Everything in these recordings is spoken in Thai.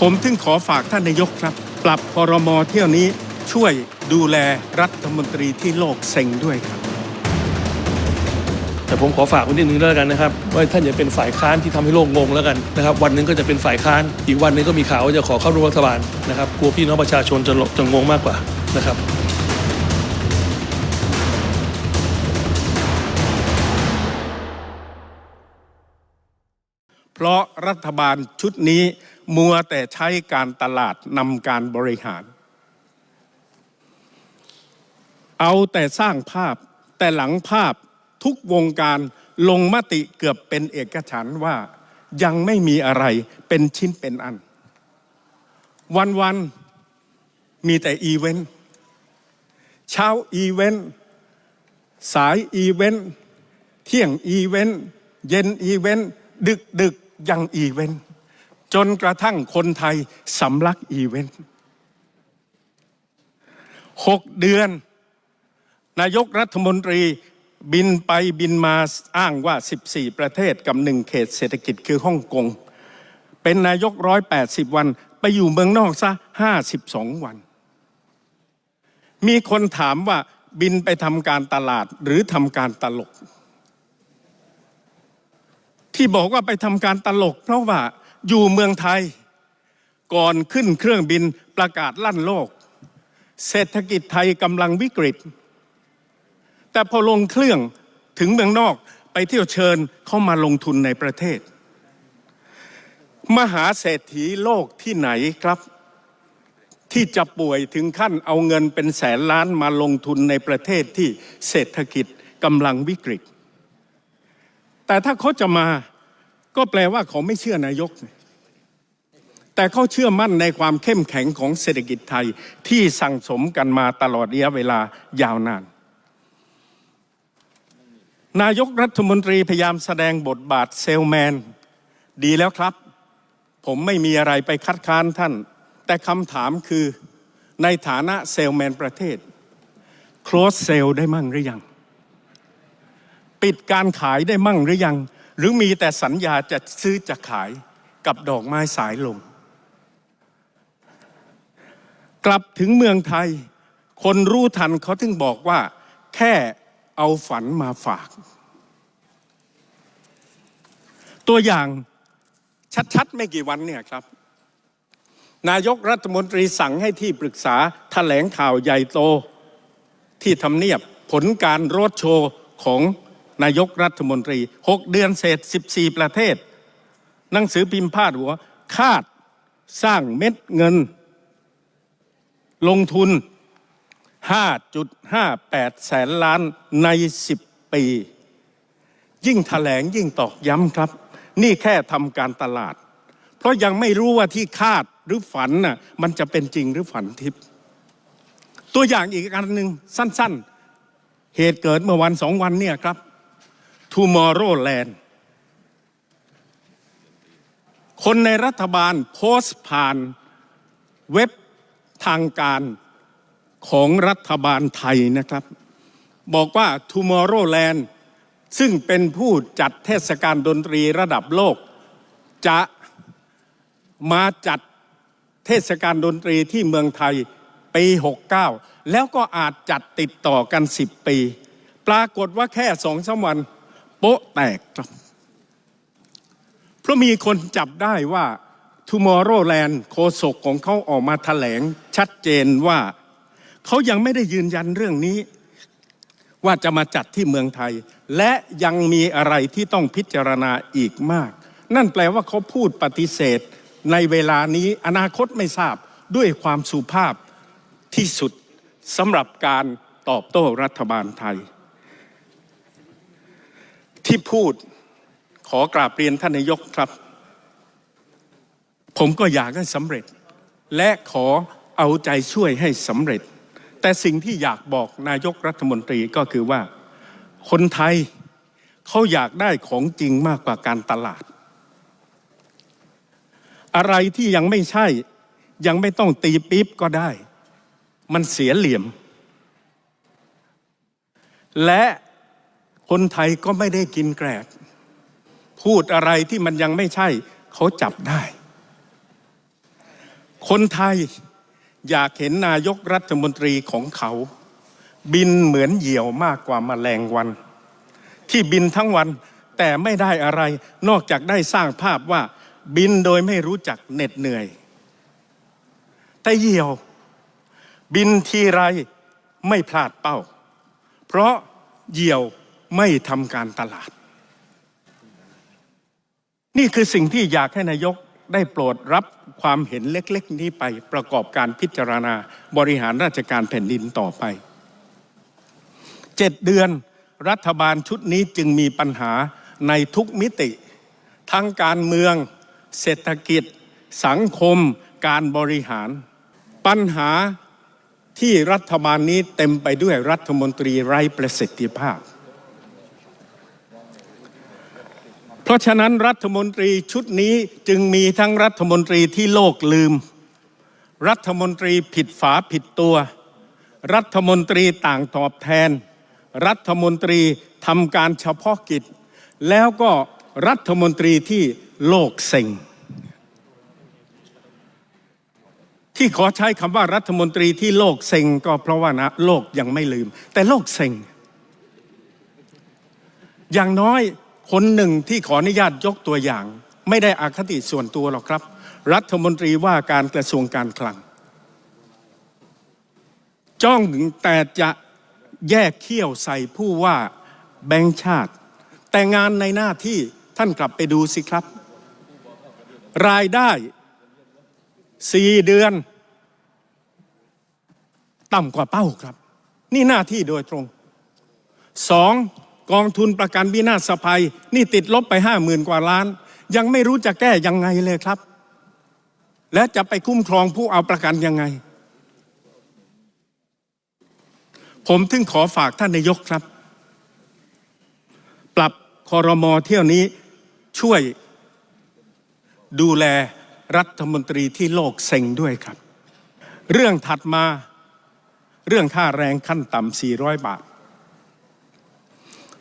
ผมถึงขอฝากท่านนายกครับ ปรับพรมอเที่ยวนี้ช่วยดูแลรัฐมนตรีที่โลกเซ็งด้วยครับ แต่ผมขอฝากไว้นิดนึงแล้วกันนะครับว่าท่านอย่าเป็นฝ่ายค้านที่ทำให้โลกงงแล้วกันนะครับ วันหนึงก็จะเป็นฝ่ายค้าน อีกวันหนึงก็มีข่าวว่าจะขอเข้าร่วมรัฐบาลนะครับกลัวพี่น้องประชาชนจะจะงงมากกว่านะครับ เพราะรัฐบาลชุดนี้มัวแต่ใช้การตลาดนำการบริหาร เอาแต่สร้างภาพแต่หลังภาพทุกวงการลงมติเกือบเป็นเอกฉันว่ายังไม่มีอะไรเป็นชิ้นเป็นอัน วันๆมีแต่อีเวนต์เช้าอีเวนต์สายอีเวนต์เที่ยงอีเวนต์เย็นอีเวนต์ดึกดึก ยังอีเวนต์จนกระทั่งคนไทยสำลักอีเวนต์หกเดือน นายกรัฐมนตรีบินไปบินมาอ้างว่า 14 ประเทศกับหนึ่งเขตเศรษฐกิจคือฮ่องกง เป็นนายก 180 วัน ไปอยู่เมืองนอกซะ 52 วัน มีคนถามว่าบินไปทำการตลาดหรือทำการตลก ที่บอกว่าไปทำการตลก เพราะว่าอยู่เมืองไทย ก่อนขึ้นเครื่องบินประกาศลั่นโลก เศรษฐกิจไทยกำลังวิกฤต แต่พอลงเครื่องถึงเมืองนอกไปเที่ยวเชิญเข้ามาลงทุนในประเทศ มหาเศรษฐีโลกที่ไหนครับ ที่จะป่วยถึงขั้นเอาเงินเป็นแสนล้านมาลงทุนในประเทศที่เศรษฐกิจกำลังวิกฤต แต่ถ้าเขาจะมาก็แปลว่าเขาไม่เชื่อนายก แต่เขาเชื่อมั่นในความเข้มแข็งของเศรษฐกิจไทยที่สั่งสมกันมาตลอดระยะเวลายาวนาน นายกรัฐมนตรีพยายามแสดงบทบาทเซลแมน ดีแล้วครับ ผมไม่มีอะไรไปคัดค้านท่าน แต่คำถามคือในฐานะเซลแมนประเทศ โคลสเซลได้มั่งหรือยัง ปิดการขายได้มั่งหรือยัง หรือมีแต่สัญญาจะซื้อจะขายกับดอกไม้สายลมกลับถึงเมืองไทย คนรู้ทันเขาถึงบอกว่า แค่เอาฝันมาฝาก ตัวอย่างชัดๆ ไม่กี่วันเนี่ยครับ นายกรัฐมนตรีสั่งให้ที่ปรึกษาแถลงข่าวใหญ่โต ที่ทำเนียบผลการโรดโชว์ของ นายกรัฐมนตรี 6 เดือนเศษ 14 ประเทศ หนังสือพิมพ์พาดหัว คาดสร้างเม็ดเงิน ลงทุน 5.58 แสนล้านใน 10 ปี ยิ่งถแถลงยิ่งตอกย้ำครับ นี่แค่ทำการตลาด เพราะยังไม่รู้ว่าที่คาดหรือฝันน่ะมันจะเป็นจริงหรือฝันทิพย์ตัวอย่างอีกอันหนึ่งสั้น ๆ เหตุเกิดเมื่อวันสองวันเนี่ยครับ Tomorrowland คนในรัฐบาลโพสต์ผ่านเว็บทางการของรัฐบาลไทยนะครับ บอกว่า Tomorrowland ซึ่งเป็นผู้จัดเทศกาลดนตรีระดับโลก จะมาจัดเทศกาลดนตรีที่เมืองไทยปี 69 แล้วก็อาจจัดติดต่อกัน 10 ปี ปรากฏว่าแค่สองสามวัน โป๊ะแตกครับ เพราะมีคนจับได้ว่า Tomorrowland โฆษกของเขาออกมาแถลงชัดเจนว่าเขายังไม่ได้ยืนยันเรื่องนี้ ว่าจะมาจัดที่เมืองไทย และยังมีอะไรที่ต้องพิจารณาอีกมาก นั่นแปลว่าเขาพูดปฏิเสธ ในเวลานี้อนาคตไม่ทราบด้วยความสุภาพที่สุดสำหรับการตอบโต้รัฐบาลไทย ที่พูดขอกราบเรียนท่านนายกครับ ผมก็อยากให้สำเร็จ และขอเอาใจช่วยให้สำเร็จ แต่สิ่งที่อยากบอกนายกรัฐมนตรีก็คือว่า คนไทยเขาอยากได้ของจริงมากกว่าการตลาด อะไรที่ยังไม่ใช่ยังไม่ต้องตีปี๊บก็ได้ มันเสียเหลี่ยม และ คนไทยก็ไม่ได้กินแกรก พูดอะไรที่มันยังไม่ใช่ เขาจับได้ คนไทยอยากเห็นนายกรัฐมนตรีของเขา บินเหมือนเหยี่ยวมากกว่าแมลงวัน ที่บินทั้งวันแต่ไม่ได้อะไร นอกจากได้สร้างภาพว่า บินโดยไม่รู้จักเหน็ดเหนื่อย แต่เหยี่ยว บินทีไรไม่พลาดเป้า เพราะเหยี่ยว ไม่ทำการตลาด นี่คือสิ่งที่อยากให้นายกได้โปรดรับความเห็นเล็ก ๆ นี้ไปประกอบการพิจารณาบริหารราชการแผ่นดินต่อไปเจ็ดเดือนรัฐบาลชุดนี้จึงมีปัญหาในทุกมิติ ทั้งการเมือง เศรษฐกิจ สังคม การบริหาร ปัญหาที่รัฐบาลนี้เต็มไปด้วยรัฐมนตรีไร้ประสิทธิภาพ เพราะฉะนั้นรัฐมนตรีชุดนี้จึงมีทั้งรัฐมนตรีที่โลกลืม รัฐมนตรีผิดฝาผิดตัว รัฐมนตรีต่างตอบแทน รัฐมนตรีทำการเฉพาะกิจ แล้วก็รัฐมนตรีที่โลกเซ็งที่ขอใช้คำว่ารัฐมนตรีที่โลกเซ็งก็เพราะว่านะโลกยังไม่ลืม แต่โลกเซ็งอย่างน้อย คนหนึ่งที่ขออนุญาตยกตัวอย่าง ไม่ได้อาคติส่วนตัวหรอกครับ รัฐมนตรีว่าการกระทรวงการคลัง จ้องแต่จะแยกเขี้ยวใส่ผู้ว่าแบงค์ชาติ แต่งานในหน้าที่ท่านกลับไปดูสิครับ รายได้สี่เดือน ต่ำกว่าเป้าครับ นี่หน้าที่โดยตรงสอง กองทุนประกันวินาศภัย นี่ติดลบไปห้าหมื่นกว่าล้าน ยังไม่รู้จะแก้ยังไงเลยครับ และจะไปคุ้มครองผู้เอาประกันยังไง ผมถึงขอฝากท่านนายกครับ ปรับคอรมอเที่ยวนี้ช่วยดูแลรัฐมนตรีที่โลกเซ็งด้วยครับ เรื่องถัดมาเรื่องค่าแรงขั้นต่ำ400 บาท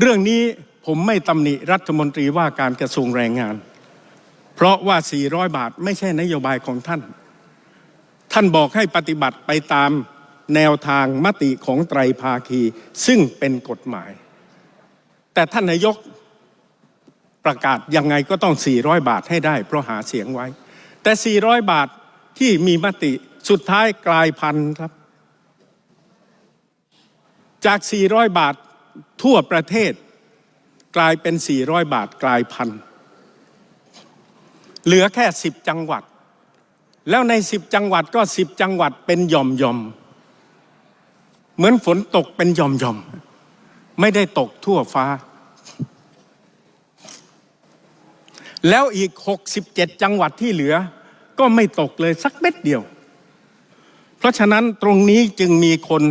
เรื่องนี้ผมไม่ตำหนิรัฐมนตรีว่าการกระทรวงแรงงาน เพราะว่า 400 บาทไม่ใช่นโยบายของท่าน ท่านบอกให้ปฏิบัติไปตามแนวทางมติของไตรภาคี ซึ่งเป็นกฎหมาย แต่ท่านนายกประกาศยังไงก็ต้อง 400 บาทให้ได้ เพราะหาเสียงไว้ แต่ 400 บาทที่มีมติสุดท้ายกลายพันธ์ครับ จาก 400 บาท ทั่วประเทศ กลายเป็น 400 บาทกลายพันเหลือแค่ 10 จังหวัด แล้วใน 10 จังหวัดก็ 10 จังหวัดเป็นหย่อมยอมๆเหมือนฝนตกเป็นหย่อมยอมๆไม่ได้ตกทั่วฟ้า แล้วอีก 67 จังหวัดที่เหลือ ก็ไม่ตกเลยสักเม็ดเดียว เพราะฉะนั้นตรงนี้จึงมีคน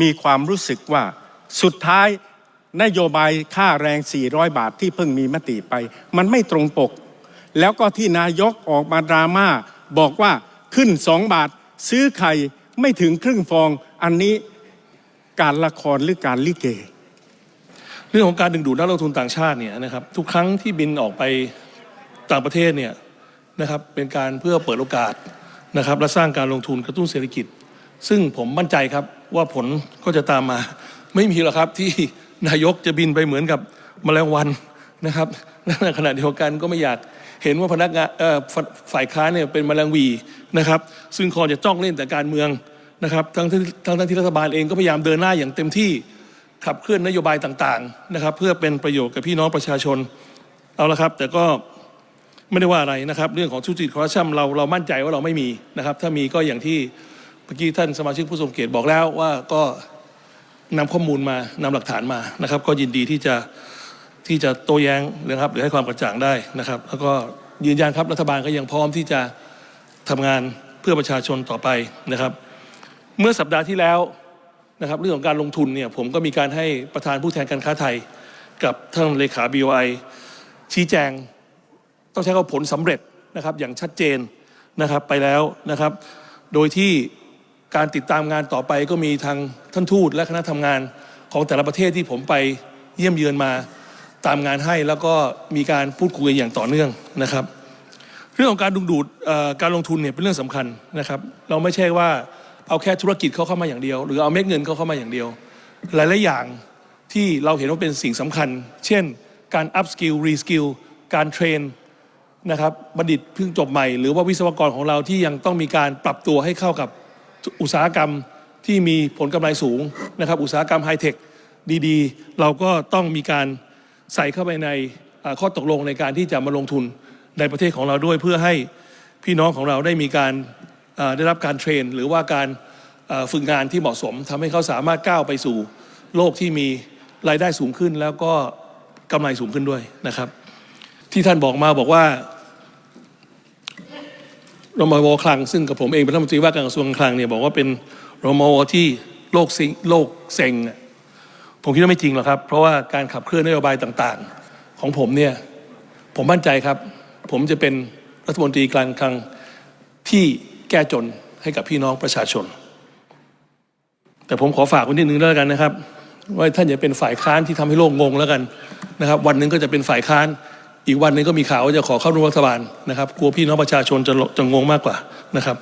มีความรู้สึกว่าสุดท้ายนโยบายค่าแรง 400 บาทที่เพิ่งมีมติไป มันไม่ตรงปก แล้วก็ที่นายกออกมาดราม่าบอกว่าขึ้น2บาท ซื้อไข่ไม่ถึงครึ่งฟองอันนี้การละครหรือการลิเก เรื่องของการดึงดูดนักลงทุนต่างชาติเนี่ยนะครับทุกครั้งที่บินออกไปต่างประเทศเนี่ยนะครับเป็นการเพื่อเปิดโอกาสนะครับและสร้างการลงทุนกระตุ้นเศรษฐกิจ ซึ่งผมมั่นใจครับว่าผลก็จะตามมา ไม่มีหรอกครับที่นายกจะบินไปเหมือนกับมแมลงวันนะครับและในขณะเดียวกันก็ไม่อยากเห็นว่าพนักงานฝ่ายค้านเนี่ยเป็นมแมลงวีนะครับ ซึ่งคอจะจ้องเล่นแต่การเมืองนะครับทั้งที่ทั้งที่รัฐบาลเองก็พยายามเดินหน้าอย่างเต็มที่ขับเคลื่อนนโยบายต่างๆนะครับ เพื่อเป็นประโยชน์กับพี่น้องประชาชนเอาละครับ แต่ก็ไม่ได้ว่าอะไรนะครับ เรื่องของทุจริตคอร์รัปชันเราเรามั่นใจว่าเราไม่มีนะครับ ถ้ามีก็อย่างที่ มื่อกี้ท่านสมาชิกผู้ทรงเกียรติบอกแล้วว่าก็นำข้อมูลมานำหลักฐานมานะครับ ก็ยินดีที่จะที่จะโต้แย้งนะครับ หรือให้ความกระจ่างได้นะครับ แล้วก็ยืนยันครับรัฐบาลก็ยังพร้อมที่จะทำงานเพื่อประชาชนต่อไปนะครับ เมื่อสัปดาห์ที่แล้วนะครับเรื่องของการลงทุนเนี่ยผมก็มีการให้ประธานผู้แทนการค้าไทย กับท่านเลขา BOI ชี้แจง ต้องใช้คำผลสำเร็จนะครับอย่างชัดเจนนะครับไปแล้วนะครับ โดยที่ การติดตามงานต่อไปก็มีทางท่านทูตและคณะทำงานของแต่ละประเทศที่ผมไปเยี่ยมเยือนมาตามงานให้แล้วก็มีการพูดคุยอย่างต่อเนื่องนะครับ เรื่องของการดึงดูดการลงทุนเนี่ยเป็นเรื่องสำคัญนะครับ เราไม่ใช่ว่าเอาแค่ธุรกิจเขาเข้ามาอย่างเดียว หรือเอาเม็ดเงินเขาเข้ามาอย่างเดียว หลายๆอย่างที่เราเห็นว่าเป็นสิ่งสำคัญ เช่น การ up skill re skill การเทรนนะครับบัณฑิตเพิ่งจบใหม่ หรือว่าวิศวกรของเราที่ยังต้องมีการปรับตัวให้เข้ากับ อุตสาหกรรมที่มีผลกำไรสูงนะครับ อุตสาหกรรมไฮเทคดีๆ เราก็ต้องมีการใส่เข้าไปในข้อตกลงในการที่จะมาลงทุนในประเทศของเราด้วยเพื่อให้พี่น้องของเราได้มีการได้รับการเทรน หรือว่าการฝึกงานที่เหมาะสมทำให้เขาสามารถก้าวไปสู่โลกที่มีรายได้สูงขึ้น แล้วก็กำไรสูงขึ้นด้วยนะครับ ที่ท่านบอกมาบอกว่า รมวคลัง ซึ่งกับผมเองเป็นรัฐมนตรีว่าการกระทรวงคลังเนี่ยบอกว่าเป็นรมวที่โลกซิงโลกเซ็งผมคิดว่าไม่จริงหรอกครับ เพราะว่าการขับเคลื่อนนโยบายต่างๆ ของผมเนี่ยผมมั่นใจครับ ผมจะเป็นรัฐมนตรีการคลังที่แก้จนให้กับพี่น้องประชาชน แต่ผมขอฝากไว้นิดนึงแล้วกันนะครับ ว่าท่านอย่าเป็นฝ่ายค้านที่ทำให้โลกงงแล้วกันนะครับ วันหนึ่งก็จะเป็นฝ่ายค้าน อีกวันนึงก็มีข่าวว่าจะขอเข้าร่วมรัฐบาลนะครับ กลัวพี่น้องประชาชนจะจะงงมากกว่านะครับ